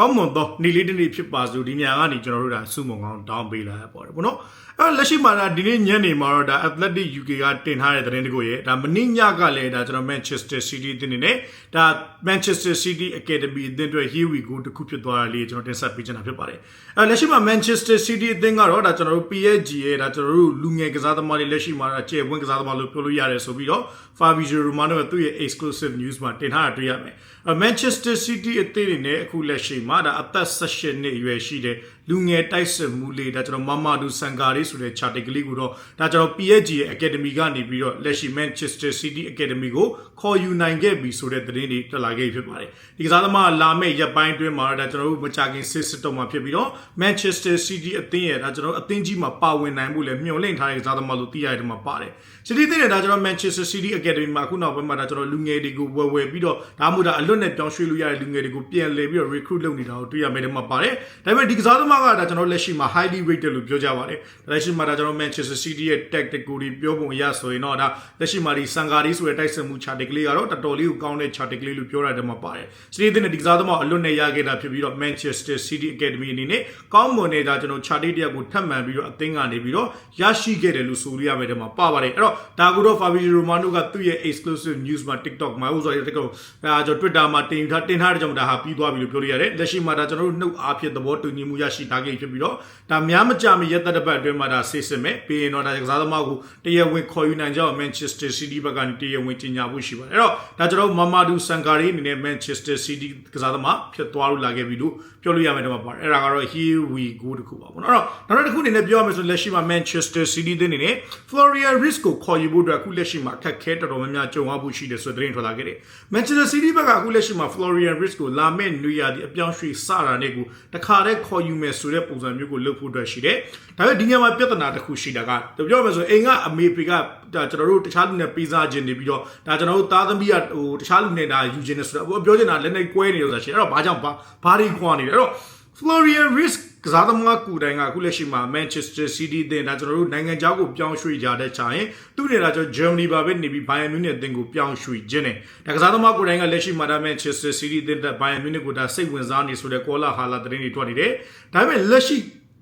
ကောင်းမွန်သောနေ့လေးတစ်နေ့ဖြစ်ပါစို့ဒီညကနေကျွန်တော်တို့ဒါစုမုံကောင်းတောင်းပေးလာရပါတယ်ပေါ့နော်အဲလက်ရှိမှာဒါဒီနေ့ညနေမှာတော့ဒါ Athletic UK ကတင်ထားတဲ့သတင်းတကူရဲ့ဒါမနေ့ညကလည်းဒါကျွန်တော် Manchester City တင်နေနဲ့ဒါ Manchester City Academy အသင်းအတွက် Here we go တခုဖြစ်သွားတာလေးကျွန်တော်တင်ဆက်ပေးချင်တာဖြစ်ပါတယ်အဲလက်ရှိမှာ Manchester City အသင်းကတော့ဒါကျွန်တော်တို့ PSG ရဲ့ဒါကျွန်တော်တို့လူငယ်ကစားသမားတွေလက်ရှိမှာဒါကျယ်ဝန်းကစားသမားလို့ပြောလို့ရတယ်ဆိုပြီးတော့ Fabrizio Romano ကသူ့ရဲ့ exclusive news မှာတင်ထားတာတွေ့ရမယ်။ Manchester City အသင်းတွေနဲ့အခုလက်ရှိမှာဒါအသက်18နှစ်အရွယ်ရှိတဲ့ လူငယ်တိုက်စစ်မှုလေးဒါကျွန်တော်မမဒူဆန်ဂါရီဆိုတဲ့ charting ကလေးကိုတော့ဒါကျွန်တော် PSG ရဲ့ academy ကနေပြီးတော့လက်ရှိ Manchester City academy ကိုခေါ်ယူနိုင်ခဲ့ပြီဆိုတဲ့သတင်းတွေတက်လာခဲ့ဖြစ်ပါတယ်။ဒီကစားသမားလာမယ့်ရက်ပိုင်းအတွင်းမှာဒါကျွန်တော်တို့မချခင်စစ်စစ်တော့မှာဖြစ်ပြီးတော့ Manchester City အသင်းရဲ့ဒါကျွန်တော်အသင်းကြီးမှာပါဝင်နိုင်မှုလည်းမျှော်လင့်ထားတဲ့ကစားသမားလို့သိရတယ်မှာပါတယ်။ City အသင်းရဲ့ဒါကျွန်တော် Manchester City academy မှာအခုနောက်ပိုင်းမှာဒါကျွန်တော်လူငယ်တွေကိုဝယ်ဝယ်ပြီးတော့ဒါမှမဟုတ်ဒါအလွတ်နဲ့ပြောင်းရွှေ့လို့ရတဲ့လူငယ်တွေကိုပြန်လည်ပြီးတော့ recruit လုပ်နေတာကိုတွေ့ရမယ်တဲ့မှာပါတယ်။ဒါပေမဲ့ဒီကစားသမားကဒါကျွန်တော်လက်ရှိမှာ highly rated လို့ပြောကြပါတယ်။လက်ရှိမှာဒါကျွန်တော် Manchester City ရဲ့ tactical တွေပြောပုံအရဆိုရင်တော့ဒါလက်ရှိမှာဒီ Sangari ဆိုတဲ့တိုက်စစ်မှု chart ကလေးကတော့တော်တော်လေးကိုကောင်းတဲ့ chart ကလေးလို့ပြောရတယ်မှာပါတယ်။ City တဲ့ဒီကစားသမားအလွတ်နဲ့ရခဲ့တာဖြစ်ပြီးတော့ Manchester City Academy အနေနဲ့ကောင်းမွန်တဲ့ဒါကျွန်တော် chart တရက်ကိုထပ်မံပြီးတော့အသင်းကနေပြီးတော့ရရှိခဲ့တယ်လို့ဆိုလို့ရမယ်တဲ့မှာပါပါတယ်။အဲ့တော့ဒါကတော့ Fabrizio Romano ကသူ့ရဲ့ exclusive news မှာ TikTok မှာဥစ္စာရတဲ့ကောအဲကျွန်တော် Twitter မှာတင်ထားတင်ထားတဲ့ကြောင့်ဒါဟာပြီးသွားပြီလို့ပြောလို့ရတယ်။လက်ရှိမှာဒါကျွန်တော်တို့နှုတ်အားဖြင့်သဘောတူညီမှုရရှိထားခဲ့ဖြစ်ပြီးတော့ဒါများမကြမီရက်သက်တစ်ပတ်အတွင်းမှာဒါဆေးစစ်မယ်ပြီးရင်တော့ဒါကစားသမားကိုတရားဝင်ခေါ်ယူနိုင်ကြအောင် Manchester City ဘက်ကနေတရားဝင်ကြီးညာဖို့ရှိပါတယ်။အဲ့တော့ဒါကျွန်တော်မမာဒူဆန်ကာရီအနေနဲ့ Manchester City ကစားသမားဖြစ်သွားလို့လာခဲ့ပြီလို့ပြောလို့ရမယ်တော့မှာပါတယ်။အဲ့ဒါကတော့ here we go တခုပါပေါ့နော်။အဲ့တော့နောက်တစ်ခုအနေနဲ့ပြောရမယ်ဆိုလက်ရှိမှာ Manchester City တဲ့အနေနဲ့ Florian Risk ကိုခေါ်ယူဖို့အတွက်အခုလက်ရှိမှာအခက်ခဲတော်တော်များများကြုံရဖို့ရှိတယ်ဆိုတဲ့သတင်းထွက်လာခဲ့တယ်။ Manchester City ဘက်ကအခုလက်ရှိမှာ Florian Risk ကိုလာမယ့်နွေရာသီအပြောင်းရွှေ့စတာနဲ့ကိုတခါတည်းခေါ်ယူမယ်ဆိုတဲ့ပုံစံမျိုးကိုလုပ်ဖို့အတွက်ရှိတယ်။ဒါပေမဲ့ဒီညမှာပြဿနာတစ်ခုရှိတာကပြောရမယ်ဆိုအိမ်ကအမေဖေကဒါကျွန်တော်တို့တခြားလူနဲ့ပေးစားခြင်းနေပြီးတော့ဒါကျွန်တော်တို့သားသမီးကဟိုတခြားလူနဲ့ဒါယူခြင်းနေဆိုတော့ပြောချင်တာလက်နဲ့ကွဲနေလို့ဆိုတာရှိအဲ့တော့ဘာကြောင့်ဘာဘာတွေခွာနေလဲအဲ့တော့ Florian Risk ကစားသမားကူတိုင်းကအခုလက်ရှိမှာ Manchester City တင်ဒါကျွန်တော်တို့နိုင်ငံခြားကိုပြောင်းရွှေ့ကြတဲ့ချာရင်သူနေတာကျွန်တော် Germany ပါပဲနေပြီး Bayern Munich အသင်းကိုပြောင်းရွှေ့ခြင်းနဲ့ဒါကစားသမားကူတိုင်းကလက်ရှိမှာဒါ Manchester City တင်တဲ့ Bayern Munich ကိုဒါစိတ်ဝင်စားနေဆိုတဲ့ကောလာဟာလာသတင်းတွေထွက်နေတယ်ဒါပေမဲ့လက်ရှိ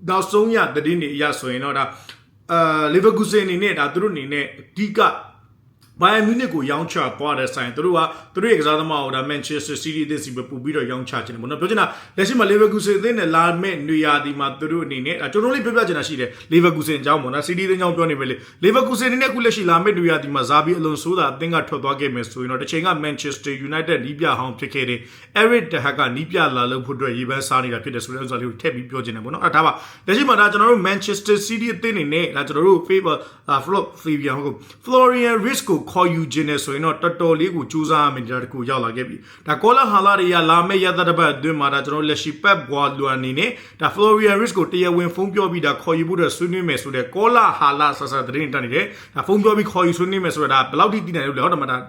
နောက်ဆုံးရသတင်းတွေအရဆိုရင်တော့ဒါအာ Leverkusen အနေနဲ့ဒါသူတို့အနေနဲ့အဓိက ဘိုင်ယန်မြူနစ်ကိုရောင်းချသွားတဲ့ဆိုင်သူတို့ကသူတို့ရဲ့ကစားသမားကိုဒါ Manchester City အသင်းစီပဲပို့ပြီးတော့ရောင်းချခြင်းတယ်ပေါ့နော်ပြောချင်တာလက်ရှိမှာ Leverkusen အသင်းနဲ့လာမဲ့နေရာဒီမှာသူတို့အနေနဲ့ကျွန်တော်လေးပြောပြချင်တာရှိတယ် Leverkusen အကြောင်းပေါ့နော် City အသင်းအကြောင်းပြောနေပဲလေ Leverkusen အနေနဲ့အခုလက်ရှိလာမဲ့နေရာဒီမှာဇာဘီအလွန်ဆိုးတာအသင်းကထွက်သွားခဲ့မယ်ဆိုရင်တော့တစ်ချိန်က Manchester United နီးပြဟောင်းဖြစ်ခဲ့တဲ့ Eric Ten Hag ကနီးပြလာလို့ဖို့အတွက်ရေပန်းစားနေတာဖြစ်တယ်ဆိုတဲ့ဥစ္စာလေးကိုထည့်ပြီးပြောချင်တယ်ပေါ့နော်အဲ့ဒါပါလက်ရှိမှာဒါကျွန်တော်တို့ Manchester City အသင်းအနေနဲ့ဒါကျွန်တော်တို့ favor Flop Fabian ဟုတ် Florian Risk ကိုခေါ်ယူခြင်းနဲ့ဆိုရင်တော့တော်တော်လေးကိုစူးစမ်းရမယ်ဒါတကူရောက်လာခဲ့ပြီဒါကောလာဟာလာတွေကလာမယ့်ရသတပတ်အတွင်းမှာဒါကျွန်တော်လက်ရှိ Pep Guardiola အနေနဲ့ဒါ Florian Risk ကိုတရားဝင်ဖုန်းပြောပြီးဒါခေါ်ယူဖို့အတွက်ဆွေးနွေးမယ်ဆိုတဲ့ကောလာဟာလာဆဆသတင်းတက်နေတယ်ဒါဖုန်းပြောပြီးခေါ်ယူဆွေးနွေးမယ်ဆိုတော့ဒါဘယ်လောက်ထိတည်နိုင်လို့လဲဟုတ်တယ်မလား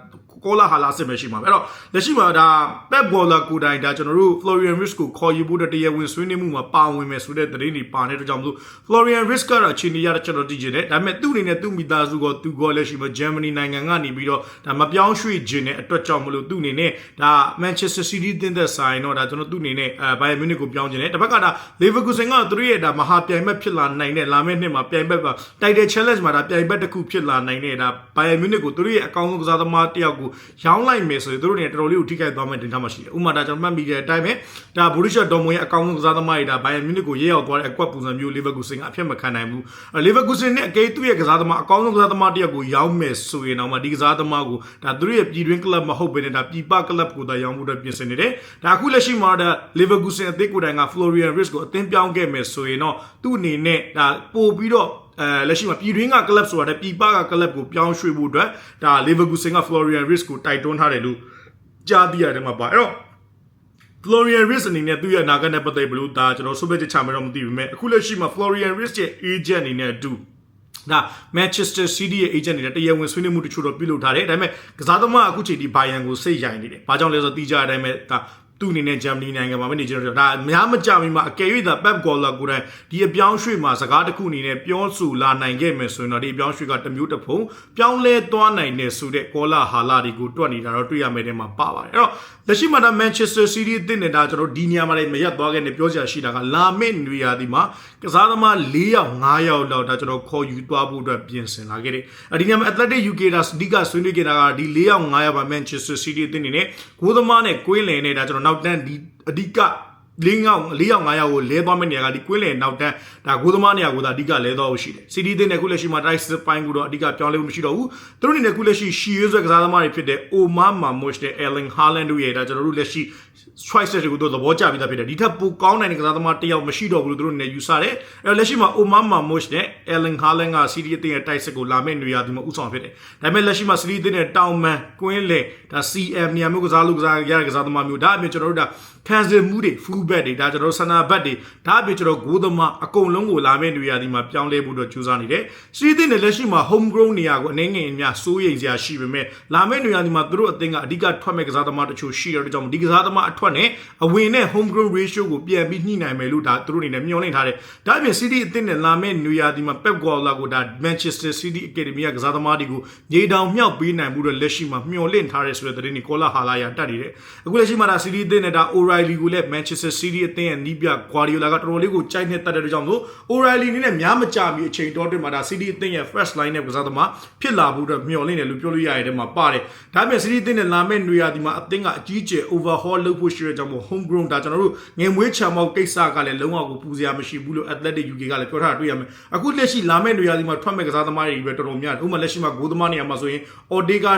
ကောလာဟာလာစစ်ပဲရှိမှာပဲအဲ့တော့လက်ရှိမှာဒါ Pep Guardiola ကိုတိုင်ဒါကျွန်တော်တို့ Florian Risk ကိုခေါ်ယူဖို့အတွက်တရားဝင်ဆွေးနွေးမှုမှာပါဝင်မယ်ဆိုတဲ့သတင်းတွေပါနေတဲ့ကြောင့်မလို့ Florian Risk ကတော့ခြေနေရတဲ့ကျွန်တော်တည်ကျင်တယ်ဒါပေမဲ့သူ့အနေနဲ့သူ့မိသားစုကသူကလက်ရှိမှာ Germany နိုင်ငံကနေပြီးတော့ဒါမပြောင်းရွှေ့ခြင်းတဲ့အတွက်ကြောင့်မလို့သူ့အနေနဲ့ဒါ Manchester City တင်တဲ့ဆိုင်တော့ဒါကျွန်တော်သူ့အနေနဲ့အဲ Bayern Munich ကိုပြောင်းခြင်းတယ်တစ်ဖက်ကဒါ Leverkusen ကသူတို့ရဲ့ဒါမဟာပြိုင်ဘက်ဖြစ်လာနိုင်တဲ့လာမယ့်နှစ်မှာပြိုင်ဘက်ပါ Title Challenge မှာဒါပြိုင်ဘက်တစ်ခုဖြစ်လာနိုင်တဲ့ဒါ Bayern Munich ကိုသူတို့ရဲ့အကောင်းဆုံးကစားသမားတစ်ယောက်ကိုရောင်းလိုက်မယ်ဆိုရင်သူတို့နေတော်တော်လေးကိုထိခိုက်သွားမယ့်တင်ထားမှရှိတယ်ဥပမာဒါကျွန်တော်မှတ်မိတဲ့အတိုင်းပဲဒါ Borussia Dortmund ရဲ့အကောင်းဆုံးကစားသမားတွေဒါ Bayern Munich ကိုရေးရောက်သွားတဲ့အကွက်ပုံစံမျိုး Leverkusen ကအဖြစ်မခံနိုင်ဘူး Leverkusen နဲ့အကေးသူ့ရဲ့ကစားသမားအကောင်းဆုံးကစားသမားတစ်ယောက်ကိုရောင်းမယ်ဆိုရင်တော့မှဒီကစားသမားကိုဒါသူတို့ရဲ့ပြည်တွင်းကလပ်မဟုတ်ဘဲနဲ့ဒါပြည်ပကလပ်ကိုဒါရောင်းဖို့အတွက်ပြင်ဆင်နေတယ်ဒါအခုလက်ရှိမှာဒါ Leverkusen အသစ်ကိုယ်တိုင်က Florian Wirtz ကိုအသင်းပြောင်းခဲ့မယ်ဆိုရင်တော့သူ့အနေနဲ့ဒါပို့ပြီးတော့ အဲလက်ရှိမှာပြည်တွင်းကကလပ်ဆိုတာတဲ့ပြည်ပကကလပ်ကိုပြောင်းရွှေ့ဖို့အတွက်ဒါ Leverkusen က Florian Wirtz ကိုတိုက်တွန်းထားတယ်လို့ကြားသိရတယ်မှာပါအဲ့တော့ Florian Risk အနေနဲ့သူ့ရဲ့အနာဂတ်နဲ့ပတ်သက်ဘလို့ဒါကျွန်တော်ဆုပ်ပဲချမယ်တော့မသိဘူးမဲ့အခုလက်ရှိမှာ Florian Risk ရဲ့ agent အနေနဲ့အတူဒါ Manchester City ရဲ့ agent တွေနဲ့တရားဝင်ဆွေးနွေးမှုတချို့တော့ပြုလုပ်ထားတယ်ဒါပေမဲ့ကစားသမားအခုချိန်ဒီ Bayern ကိုစိတ်ရိုင်နေတယ်။ဘာကြောင့်လဲဆိုတော့တီးကြတဲ့အတိုင်းပဲဒါ သူ့အနေနဲ့ဂျာမနီနိုင်ငံမှာပဲနေကြတော့ဒါအများမကြမီမှာအကယ်၍သာပက်ဂေါ်လာကိုယ်တိုင်ဒီအပြောင်းရွှေ့မှာစကားတစ်ခုအနေနဲ့ပြောဆိုလာနိုင်ခဲ့မယ်ဆိုရင်တော့ဒီအပြောင်းရွှေ့ကတစ်မျိုးတစ်ဖုံပြောင်းလဲသွားနိုင်တယ်ဆိုတဲ့ကောလာဟာလာတွေကိုတွက်နေတာတော့တွေ့ရမယ်တဲ့မှာပါပါတယ်အဲ့တော့လက်ရှိမှာဒါ Manchester City အသင်းနဲ့ဒါကျွန်တော်ဒီနေရာမှာလည်းမရက်သွားခဲ့နဲ့ပြောစရာရှိတာကလာမယ့်နွေရာသီမှာကစားသမား၄ယောက်၅ယောက်လောက်ဒါကျွန်တော်ခေါ်ယူသွားဖို့အတွက်ပြင်ဆင်လာခဲ့တယ်အဒီနေရာမှာ Athletic UK ဒါဒီကဆွေးနွေးခဲ့တာကဒီ၄ယောက်၅ယောက်ပါ Manchester City အသင်းနေနဲ့ဂိုးသမားနဲ့ကွင်းလယ်နဲ့ဒါကျွန်တော်နောက်တန်းဒီအဓိက လေးငောက်၄ယောက်၅ယောက်ကိုလဲသွားမယ့်နေရာကဒီကွင်းလယ်နောက်တန်းဒါဂိုးသမားနေရာကိုဒါအဓိကလဲသွားဖို့ရှိတယ်စီဒီတင်တဲ့ခုလက်ရှိမှာ Dice ပိုင်းကိုတော့အဓိကပြောင်းလဲမှုမရှိတော့ဘူးသူတို့အနေနဲ့ခုလက်ရှိရှီရွေးဆွဲကစားသမားတွေဖြစ်တဲ့ Omar Mamush နဲ့ Erling Haaland တို့ရဲ့ဒါကျွန်တော်တို့လက်ရှိ choice တွေကိုတို့သဘောကျပြီးသားဖြစ်တယ်ဒီထက်ပိုကောင်းနိုင်တဲ့ကစားသမားတစ်ယောက်မရှိတော့ဘူးလို့သူတို့အနေနဲ့ယူဆတယ်အဲ့တော့လက်ရှိမှာ Omar Mamush နဲ့ Erling Haaland ကစီဒီတင်ရဲ့ Dice ကိုလာမယ့်နေရာဒီမှာဥဆောင်ဖြစ်တယ်ဒါပေမဲ့လက်ရှိမှာစီဒီတင်ရဲ့တောင်မန်ကွင်းလယ်ဒါ CM နေရာမျိုးကစားလို့ကစားရတဲ့ကစားသမားမျိုးဒါအပြင်ကျွန်တော်တို့ဒါခံစစ်မှုတွေ full back တွေဒါကျွန်တော်တို့ဆန္ဒဘက်တွေဒါအပြင်ကျွန်တော်ဂိုးသမားအကုန်လုံးကိုလာမယ့်နေရာဒီမှာပြောင်းလဲဖို့တော့ကြိုးစားနေတယ်စီးတင်တဲ့လက်ရှိမှာ home grown နေရာကိုအနေငယ်အများစိုးရိမ်စရာရှိပေမဲ့လာမယ့်နေရာဒီမှာသူတို့အသင်းကအဓိကထွက်မဲ့ကစားသမားတချို့ရှိတဲ့ကြောင့်ဒီကစားသမားအထွက်နဲ့အဝင်နဲ့ home grown ratio ကိုပြန်ပြီးညှိနိုင်မယ်လို့ဒါသူတို့အနေနဲ့မျှော်လင့်ထားတယ်ဒါအပြင် City အသင်းနဲ့လာမယ့်နေရာဒီမှာ Pep Guardiola ကိုဒါ Manchester City Academy ကကစားသမားတွေကိုညီတောင်မြောက်ပေးနိုင်မှုတော့လက်ရှိမှာမျှော်လင့်ထားတယ်ဆိုတဲ့သတင်းကိုကောလာဟာလာယာတက်နေတယ်အခုလက်ရှိမှာဒါ City အသင်းနဲ့ဒါ O'Reilly ကိုလည်း Manchester City အသင်းရဲ့နီးပြ Guardiola ကတော်တော်လေးကိုကြိုက်နေတတ်တဲ့ကြောင့်မို့ O'Reilly အနေနဲ့များမကြမီအချိန်တော်တွင်မှာဒါ City အသင်းရဲ့ first line နဲ့ကစားသမားဖြစ်လာဖို့တော့မျှော်လင့်တယ်လို့ပြောလို့ရတဲ့မှာပါတယ်ဒါပေမဲ့ City အသင်းနဲ့လာမယ့်နေရာဒီမှာအသင်းကအကြီးကျယ် overhaul လုပ်ဖို့ရှိတဲ့ကြောင့်မို့ home grown ဒါကျွန်တော်တို့ငယ်မွေးချံမောက်ကိစ္စကလည်းလုံးဝကိုပူစရာမရှိဘူးလို့ Athletic UK ကလည်းပြောထားတာတွေ့ရမယ်အခုလက်ရှိလာမယ့်နေရာဒီမှာထွက်မဲ့ကစားသမားတွေပဲတော်တော်များတယ်ဥပမာလက်ရှိမှာဂိုးသမားနေရာမှာဆိုရင် Odega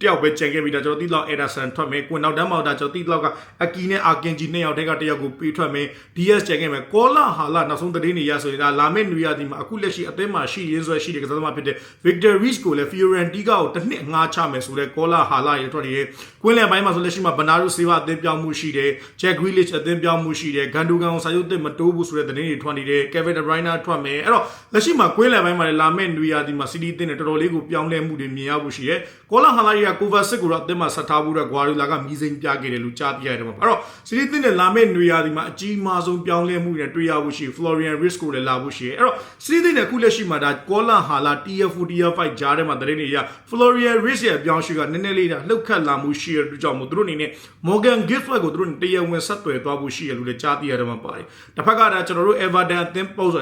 တယောက်ပဲကြံခဲ့ပြီးတော့ကျွန်တော်တိလောက်အဲဒါဆန်ထွက်မယ်ကွင်နောက်တန်းမောက်တာကျွန်တော်တိလောက်ကအကီနဲ့အာကင်ဂျီနှစ်ယောက်တက်ကတယောက်ကိုပေးထွက်မယ် DS ကြံခဲ့မယ်ကောလာဟာလာနောက်ဆုံးသတင်းတွေရဆိုရင်ဒါလာမယ့်နွေရာသီမှာအခုလက်ရှိအသင်းမှာရှိရင်းဆွဲရှိတဲ့ကစားသမားဖြစ်တဲ့ Victor Reis ကိုလည်း Fiorentina ကိုတစ်နှစ်ငှားချမယ်ဆိုတဲ့ကောလာဟာလာရဲ့အတွက်တွေကွင်းလယ်ပိုင်းမှာဆိုလက်ရှိမှာ Bernardo Silva အသင်းပြောင်းမှုရှိတယ် Jack Grealish အသင်းပြောင်းမှုရှိတယ် Gundogan ကိုစာရုပ်သစ်မတိုးဘူးဆိုတဲ့သတင်းတွေထွက်နေတယ် Kevin De Bruyne ထွက်မယ်အဲ့တော့လက်ရှိမှာကွင်းလယ်ပိုင်းမှာလည်းလာမယ့်နွေရာသီမှာ City အသင်းနဲ့တော်တော်လေးကိုပြောင်းလဲမှုတွေမြင်ရဖို့ရှိတယ်ကောလာဟာလာရဲ့ Kovacic ကိုတော့အသင်းမှာဆက်ထားဖို့တော့ဂွာရီလာကမြည်စိမ်ပြခဲ့တယ်လို့ကြားသိရတယ်မှာအဲ့တော့စီးရီးတင်နဲ့လာမယ့်နွေရာသီမှာအကြီးမားဆုံးပြောင်းလဲမှုတွေတွေ့ရဖို့ရှိ Florian Risk ကိုလည်းလာဖို့ရှိအဲ့တော့စီးရီးတင်နဲ့အခုလက်ရှိမှာဒါကောလာဟာလာ TF4 TF5 ကြားထဲမှာတရင်တွေရ Florian Risk ရဲ့အပြောင်းရွှေ့ကနည်းနည်းလေးဒါလှုပ်ခတ်လာမှုရှိရတဲ့ကြောင့်မို့သူတို့အနေနဲ့ Morgan Giftwood ကိုသူတို့တရားဝင်ဆက်သွယ်သွားဖို့ရှိရလို့လည်းကြားသိရတယ်မှာပါတယ်တစ်ဖက်ကဒါကျွန်တော်တို့ Everton အသင်းပို့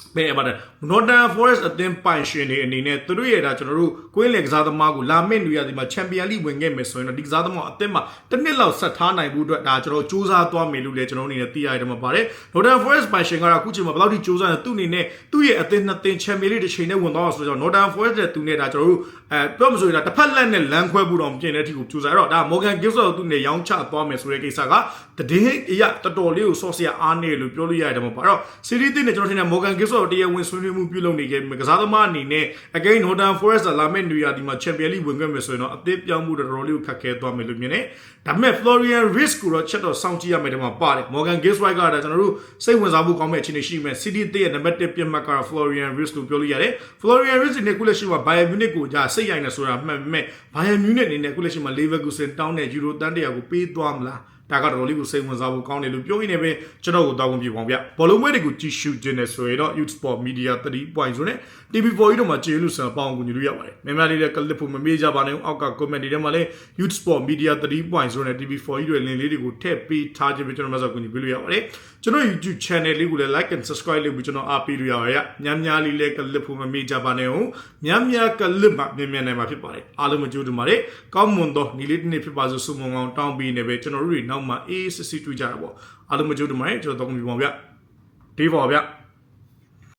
ဆိုဘယ်မှာလဲ Northern Forest အသင်းပိုင်ရှင်တွေအနေနဲ့သူတို့ရဲ့ဒါကျွန်တော်တို့ကွင်းလယ်ကစားသမားကိုလာမယ့်နေရာဒီမှာချန်ပီယံလိဝင်ခဲ့မယ်ဆိုရင်တော့ဒီကစားသမားအသင်းမှာတစ်နှစ်လောက်ဆက်ထားနိုင်ဖို့အတွက်ဒါကျွန်တော်စူးစမ်းသွားမယ်လို့လည်းကျွန်တော်အနေနဲ့သိရတယ်မှာပါတယ် Northern Forest ပိုင်ရှင်ကတော့အခုချိန်မှာဘယ်လောက်ထိစူးစမ်းလဲသူ့အနေနဲ့သူ့ရဲ့အသင်းနှစ်သင်းချန်ပီယံလိတစ်ချိန်နဲ့ဝင်သွားအောင်ဆိုတော့ Northern Forest တဲ့သူနဲ့ဒါကျွန်တော်တို့အဲပြောမဆိုရင်ဒါတစ်ဖက်လက်နဲ့လမ်းခွဲဖို့တော့မပြင်တဲ့အထိကိုစူးစမ်းအဲ့တော့ဒါ Morgan Gibbs ကိုသူ့နဲ့ရောင်းချသွားမယ်ဆိုတဲ့ကိစ္စကတည်င်းအရာတော်တော်လေးကိုဆော့စရာအားနေလို့ပြောလို့ရတယ်မှာပါအဲ့တော့ series တင်နဲ့ကျွန်တော်ထင်တယ် Morgan Gibbs ကိုတရားဝင်ဆွေးနွေးမှုပြုလုပ်နေခဲ့ကစားသမားအနေနဲ့ again Northern Forest လာမယ့်နေရာဒီမှာ Champions League ဝင်ခဲ့မယ်ဆိုရင်တော့အသစ်ပြောင်းမှုတော်တော်လေးကိုခက်ခဲသွားမယ်လို့မြင်တယ်ဒါပေမဲ့ Florian Risk ကိုတော့ချက်တော့စောင့်ကြည့်ရမယ်တဲ့မှာပါတယ် Morgan Gibbs White ကဒါကျွန်တော်တို့စိတ်ဝင်စားမှုကောင်းမဲ့အခြေအနေရှိမယ် City တဲ့ရဲ့နံပါတ်1ပြတ်မှတ်ကတော့ Florian Risk လို့ပြောလို့ရတယ် Florian Risk နဲ့ခုလက်ရှိမှာ Bayern Munich ကိုကြာစိတ်ရိုက်နေဆိုတာမှန်ပေမဲ့ Bayern Munich အနေနဲ့ခုလက်ရှိမှာ Leverkusen တောင်းတဲ့ Euro တန်းတရာကိုပေးသွားမလား ဒါကတော်တော်လေးကိုစိတ်ဝင်စားဖို့ကောင်းတယ်လို့ပြောရင်းနဲ့ပဲကျွန်တော်ကိုတောင်းဝင်ပြပါဗျဘောလုံးပွဲတွေကိုကြည့်ရှုခြင်းနဲ့ဆိုရင်တော့ Youth Sport Media 3.0နဲ့ TV4 ကြီးတို့မှာကျေးလူဆန်ပေါင်းကူညီလို့ရပါတယ်မြန်မာလေးတဲ့ကလစ်ဖို့မမေ့ကြပါနဲ့အောက်က comment တွေထဲမှာလည်း Youth Sport Media 3.0နဲ့ TV4 ကြီးတို့ရဲ့ link လေးတွေကိုထည့်ပေးထားခြင်းပဲကျွန်တော်မှဆက်ကူညီပေးလို့ရပါတယ်ကျွန်တော် YouTube channel လေးကိုလည်း like and subscribe လုပ်ပြီးကျွန်တော်အားပေးလို့ရပါတယ်ညံ့ညားလေးလည်းကလစ်ဖို့မမေ့ကြပါနဲ့ဟုတ်ညံ့ညားကလစ်မှာမြင်မြင်နိုင်မှာဖြစ်ပါတယ်အားလုံးမကြိုးတူပါတယ်ကောင်းမွန်သောညီလေးတစ်နေ့ဖြစ်ပါစို့ဆုမွန်ကောင်းတောင်းပေးနေပဲကျွန်တော်တို့တွေနောက်မှအေးစစ်စစ်တွေ့ကြတာပေါ့အားလုံးမကြိုးတူပါတယ်ကျွန်တော်တောင်းပြီးပါဗျဒီပါဗျ